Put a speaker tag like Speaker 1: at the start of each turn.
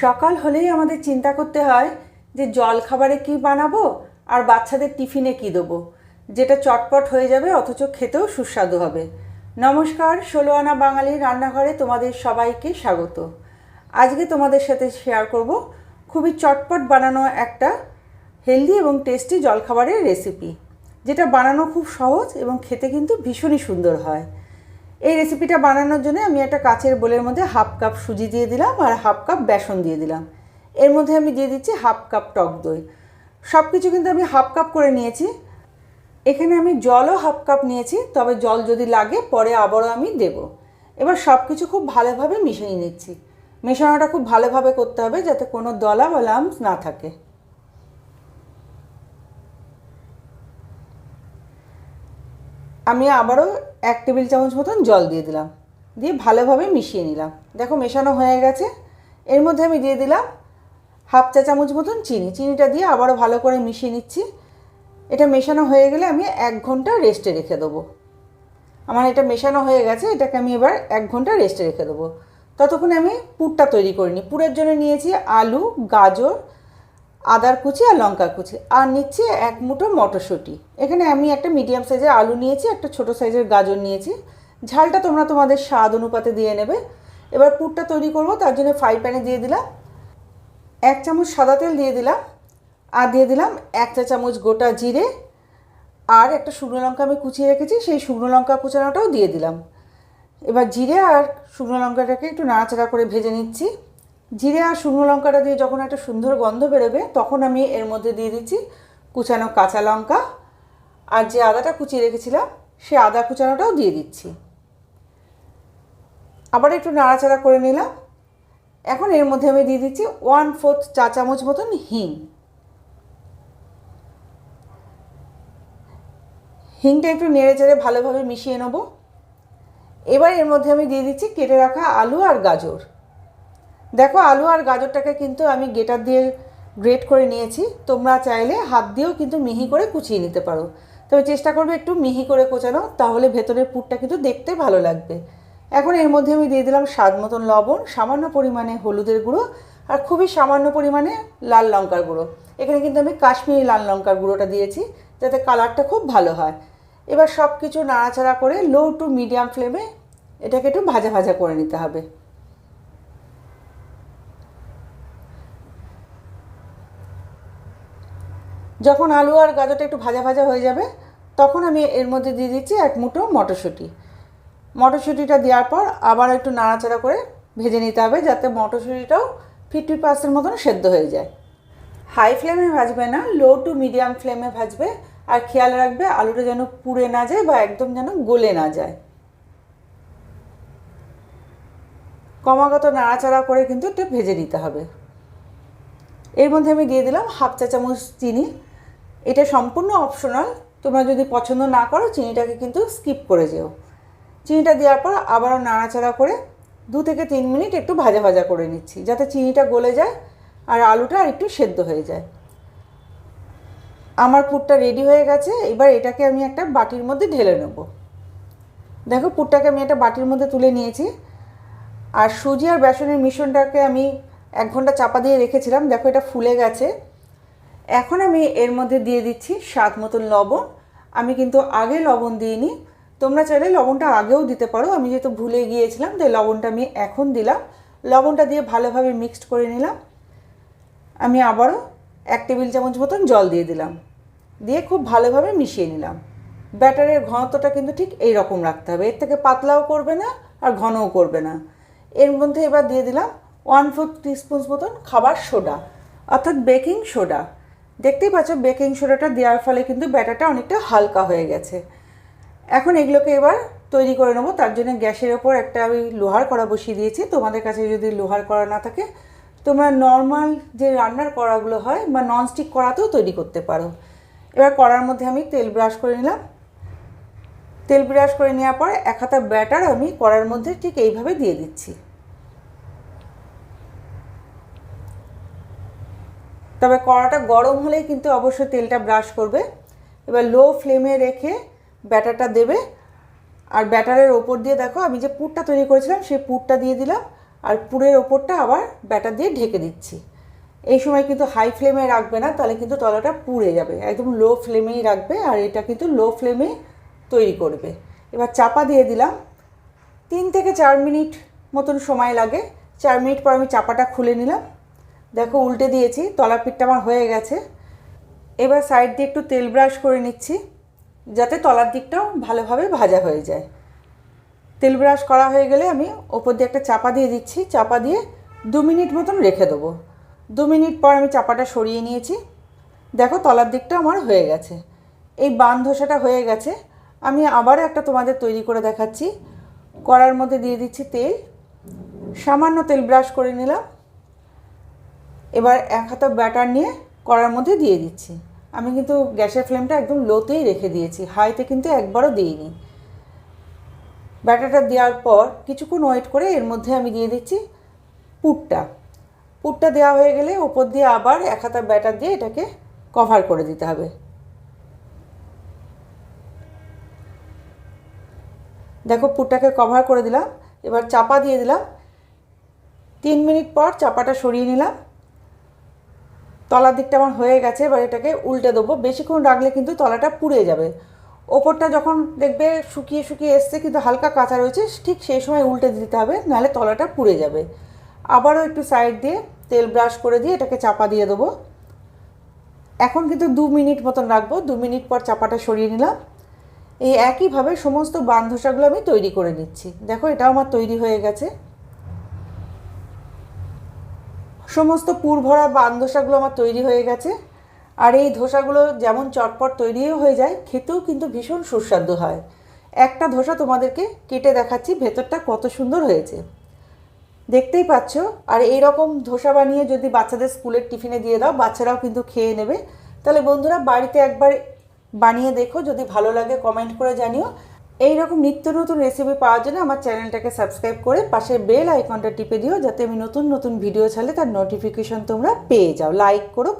Speaker 1: সকাল হলেই আমাদের চিন্তা করতে হয় যে জল খাবারে কি বানাবো আর বাচ্চাদের টিফিনে কি দেবো। যেটা চটপট হয়ে যাবে, অথচ খেতেও সুস্বাদু হবে। নমস্কার ষোলো আনা বাঙালির রান্নাঘরে তোমাদের সবাইকে স্বাগত। আজকে তোমাদের সাথে শেয়ার করব খুবই চটপট বানানো একটা হেলদি এবং টেস্টি জলখাবারের রেসিপি যেটা বানানো খুব সহজ এবং খেতে কিন্তু ভীষণই সুন্দর হয়। এই রেসিপিটা বানানোর জন্য আমি একটা কাচের বোলের মধ্যে হাফ কাপ সুজি দিয়ে দিলাম আর হাফ কাপ বেসন দিয়ে দিলাম। এর মধ্যে আমি দিয়ে দিচ্ছি হাফ কাপ টক দই। সব কিছু কিন্তু আমি হাফ কাপ করে নিয়েছি। এখানে আমি জলও হাফ কাপ নিয়েছি, তবে জল যদি লাগে পরে আবারও আমি দেব। এবার সব কিছু খুব ভালোভাবে মিশিয়ে নিচ্ছি। মেশানোটা খুব ভালোভাবে করতে হবে যাতে কোনো দলা বা লাম্পস না থাকে। আমি আবারও এক টেবিল চামচ মতন জল দিয়ে দিলাম। দিয়ে ভালোভাবে মিশিয়ে নিলাম। দেখো মেশানো হয়ে গেছে। এর মধ্যে আমি দিয়ে দিলাম হাফ চা চামচ মতন চিনি। চিনিটা দিয়ে আবারও ভালো করে মিশিয়ে নিচ্ছি। এটা মেশানো হয়ে গেলে আমি এক ঘণ্টা রেস্টে রেখে দেবো। আমার এটা মেশানো হয়ে গেছে। এটাকে আমি এবার এক ঘণ্টা রেস্টে রেখে দেবো। ততক্ষণে আমি পুরটা তৈরি করিনি পুরের জন্য নিয়েছি আলু, গাজর আদার কুচি আর লঙ্কা কুচি। আর নিচ্ছি এক মুঠো মটরশুঁটি। এখানে আমি একটা মিডিয়াম সাইজের আলু নিয়েছি, একটা ছোট সাইজের গাজর নিয়েছি। ঝালটা তোমরা তোমাদের স্বাদ অনুপাতে দিয়ে নেবে। এবার পুরটা তৈরি করব, তার জন্য ফ্রাই প্যানে দিয়ে দিলাম। এক চামচ সাদা তেল দিয়ে দিলাম। আর দিয়ে দিলাম এক চা চামচ গোটা জিরে। আর একটা শুকনো লঙ্কা আমি কুচিয়ে রেখেছি, সেই শুকনো লঙ্কা কুচানোটাও দিয়ে দিলাম। এবার জিরে আর শুকনো লঙ্কাটাকে একটু নাড়াচাড়া করে ভেজে নিচ্ছি। জিরে আর শুকনো লঙ্কাটা দিয়ে যখন একটা সুন্দর গন্ধ বেরোবে, তখন আমি এর মধ্যে দিয়ে দিচ্ছি কুচানো কাঁচা লঙ্কা। আর যে আদাটা কুচিয়ে রেখেছিলাম, সে আদা কুচানোটাও দিয়ে দিচ্ছি। আবার একটু নাড়াচাড়া করে নিলাম। এখন এর মধ্যে আমি দিয়ে দিচ্ছি ওয়ান ফোর্থ চা চামচ মতন হিং। হিংটা একটু নেড়ে চেড়ে ভালোভাবে মিশিয়ে নেব। এবার এর মধ্যে আমি দিয়ে দিচ্ছি কেটে রাখা আলু আর গাজর। দেখো, আলু আর গাজরটাকে কিন্তু আমি গেটার দিয়ে গ্রেট করে নিয়েছি। তোমরা চাইলে হাত দিয়েও কিন্তু মিহি করে কুচিয়ে নিতে পারো। তবে চেষ্টা করবে একটু মিহি করে কোচানো, তাহলে ভেতরের পুরটা কিন্তু দেখতে ভালো লাগবে। এখন এর মধ্যে আমি দিয়ে দিলাম স্বাদ মতন লবণ, সামান্য পরিমাণে হলুদের গুঁড়ো আর খুবই সামান্য পরিমাণে লাল লঙ্কার গুঁড়ো। এখানে কিন্তু আমি কাশ্মীরি লাল লঙ্কার গুঁড়োটা দিয়েছি, যাতে কালারটা খুব ভালো হয়। এবার সব কিছু নাড়াচাড়া করে লো টু মিডিয়াম ফ্লেমে এটাকে একটু ভাজা ভাজা করে নিতে হবে। যখন আলু আর গাজরটা একটু ভাজা ভাজা হয়ে যাবে, তখন আমি এর মধ্যে দিয়ে দিচ্ছি এক মুঠো মটরশুঁটি। মটরশুঁটিটা দেওয়ার পর আবার একটু নাড়াচাড়া করে ভেজে নিতে হবে যাতে মটরশুঁটিটাও ফিফটি পার্সেন্ট মতন সেদ্ধ হয়ে যায়। হাই ফ্লেমে ভাজবে না, লো টু মিডিয়াম ফ্লেমে ভাজবে আর খেয়াল রাখবে আলুটা যেন পুড়ে না যায় বা একদম যেন গলে না যায়। ক্রমাগত নাড়াচাড়া করে কিন্তু একটু ভেজে নিতে হবে। এর মধ্যে আমি দিয়ে দিলাম হাফ চা চামচ চিনি। এটা সম্পূর্ণ অপশনাল তোমরা যদি পছন্দ না করো, চিনিটাকে কিন্তু স্কিপ করে যেও। চিনিটা দেওয়ার পর আবারও নাড়াচাড়া করে দু থেকে তিন মিনিট একটু ভাজা ভাজা করে নিচ্ছি, যাতে চিনিটা গলে যায় আর আলুটা আর একটু সেদ্ধ হয়ে যায়। আমার পুরটা রেডি হয়ে গেছে, এবার এটাকে আমি একটা বাটির মধ্যে ঢেলে নেব। দেখো, পুরটাকে আমি একটা বাটির মধ্যে তুলে নিয়েছি। আর সুজি আর বেসনের মিশ্রণটাকে আমি এক ঘণ্টা চাপা দিয়ে রেখেছিলাম। দেখো, এটা ফুলে গেছে। এখন আমি এর মধ্যে দিয়ে দিচ্ছি স্বাদ মতন লবণ। আমি কিন্তু আগে লবণ দিইনি। তোমরা চাইলে লবণটা আগেও দিতে পারো। আমি যেহেতু ভুলে গিয়েছিলাম, তাই লবণটা আমি এখন দিলাম। লবণটা দিয়ে ভালোভাবে মিক্সড করে নিলাম। আমি আবারও এক টেবিল চামচ মতন জল দিয়ে দিলাম। দিয়ে খুব ভালোভাবে মিশিয়ে নিলাম। ব্যাটারের ঘনত্বটা কিন্তু ঠিক এই রকম রাখতে হবে। এর থেকে পাতলাও করবে না আর ঘনও করবে না। এর মধ্যে এবার দিয়ে দিলাম ওয়ান ফোর টিস্পুন মতন খাবার সোডা, অর্থাৎ বেকিং সোডা। দেখতেই পাচ্ছ বেকিং সোডাটা দেওয়ার ফলে কিন্তু ব্যাটারটা অনেকটা হালকা হয়ে গেছে। এখন এগুলোকে এবার তৈরি করে নেব। তার জন্য গ্যাসের ওপর একটা আমি লোহার কড়া বসিয়ে দিয়েছি। তোমাদের কাছে যদি লোহার কড়া না থাকে, তোমরা নর্মাল যে রান্নার কড়াগুলো হয় বা ননস্টিক কড়াতেও তৈরি করতে পারো। এবার কড়ার মধ্যে আমি তেল ব্রাশ করে নিলাম। তেল ব্রাশ করে নেওয়ার পর এক হাতা ব্যাটার আমি কড়ার মধ্যে ঠিক এইভাবে দিয়ে দিচ্ছি। তবে কড়াটা গরম হলেই কিন্তু অবশ্যই তেলটা ব্রাশ করবে। এবার লো ফ্লেমে রেখে ব্যাটারটা দেবে। আর ব্যাটারের ওপর দিয়ে দেখো, আমি যে পুরটা তৈরি করেছিলাম, সেই পুরটা দিয়ে দিলাম। আর পুরের ওপরটা আবার ব্যাটার দিয়ে ঢেকে দিচ্ছি। এই সময় কিন্তু হাই ফ্লেমে রাখবে না, তাহলে কিন্তু তলাটা পুড়ে যাবে। একদম লো ফ্লেমেই রাখবে, আর এটা কিন্তু লো ফ্লেমে তৈরি করবে। এবার চাপা দিয়ে দিলাম। তিন থেকে চার মিনিট মতন সময় লাগে। চার মিনিট পর আমি চাপাটা খুলে নিলাম। দেখো উল্টে দিয়েছি তলা পিঠটা আমার হয়ে গেছে। এবার সাইড দিয়ে একটু তেল ব্রাশ করে নিচ্ছি, যাতে তলার দিকটাও ভালোভাবে ভাজা হয়ে যায়। তেল ব্রাশ করা হয়ে গেলে আমি ওপর দিয়ে একটা চাপা দিয়ে দিচ্ছি, চাপা দিয়ে দু মিনিট মতন রেখে দেবো। দু মিনিট পর আমি চাপাটা সরিয়ে নিয়েছি। দেখো তলার দিকটা আমার হয়ে গেছে। এই বান ধোসাটা হয়ে গেছে। আমি আবার একটা তোমাদের তৈরি করে দেখাচ্ছি। কড়ার মধ্যে দিয়ে দিচ্ছি তেল। সামান্য তেল ব্রাশ করে নিলাম। এবার এক হাতা ব্যাটার নিয়ে কড়ার মধ্যে দিয়ে দিচ্ছি। আমি কিন্তু গ্যাসের ফ্লেমটা একদম লোতেই রেখে দিয়েছি। হাইতে কিন্তু একবারও দিইনি। ব্যাটারটা দেওয়ার পর কিছুক্ষণ ওয়েট করে এর মধ্যে আমি দিয়ে দিচ্ছি পুরটা পুরটা দেওয়া হয়ে গেলে ওপর দিয়ে আবার এক হাতা ব্যাটার দিয়ে এটাকে কভার করে দিতে হবে। দেখো পুরটাকে কভার করে দিলাম। এবার চাপা দিয়ে দিলাম। তিন মিনিট পর চাপাটা সরিয়ে নিলাম। তলার দিকটা আমার হয়ে গেছে, এবার এটাকে উল্টে দেবো। বেশিক্ষণ রাখলে কিন্তু তলাটা পুড়ে যাবে। ওপরটা যখন দেখবে শুকিয়ে শুকিয়ে এসছে, কিন্তু হালকা কাঁচা রয়েছে, ঠিক সেই সময় উল্টে দিতে হবে, নাহলে তলাটা পুড়ে যাবে। আবারও একটু সাইড দিয়ে তেল ব্রাশ করে দিয়ে এটাকে চাপা দিয়ে দেবো। এখন কিন্তু দু মিনিট মতন রাখব, দু মিনিট পর চাপাটা সরিয়ে নিলাম। এই একইভাবে সমস্ত বান্ধসাগুলো আমি তৈরি করে নিচ্ছি। দেখো এটাও আমার তৈরি হয়ে গেছে। সমস্ত পুর ভরা বান ধোসাগুলো আমার তৈরি হয়ে গেছে। আর এই ধোসাগুলো যেমন চটপট তৈরিও হয়ে যায়, খেতেও কিন্তু ভীষণ সুস্বাদু হয়। একটা ধোসা তোমাদেরকে কেটে দেখাচ্ছি, ভেতরটা কত সুন্দর হয়েছে। দেখতেই পাচ্ছ? আর এই রকম ধোসা বানিয়ে যদি বাচ্চাদের স্কুলের টিফিনে দিয়ে দাও, বাচ্চারাও কিন্তু খেয়ে নেবে। তাহলে বন্ধুরা, বাড়িতে একবার বানিয়ে দেখো, যদি ভালো লাগে কমেন্ট করে জানিও। এই রকম নিত্য নতুন রেসিপি পাওয়ার জন্য আমার চ্যানেলটাকে সাবস্ক্রাইব করে পাশে বেল আইকনটা টিপে দিও, যাতে আমি নতুন নতুন ভিডিও ছাড়লে তার নোটিফিকেশন তোমরা পেয়ে যাও। লাইক করো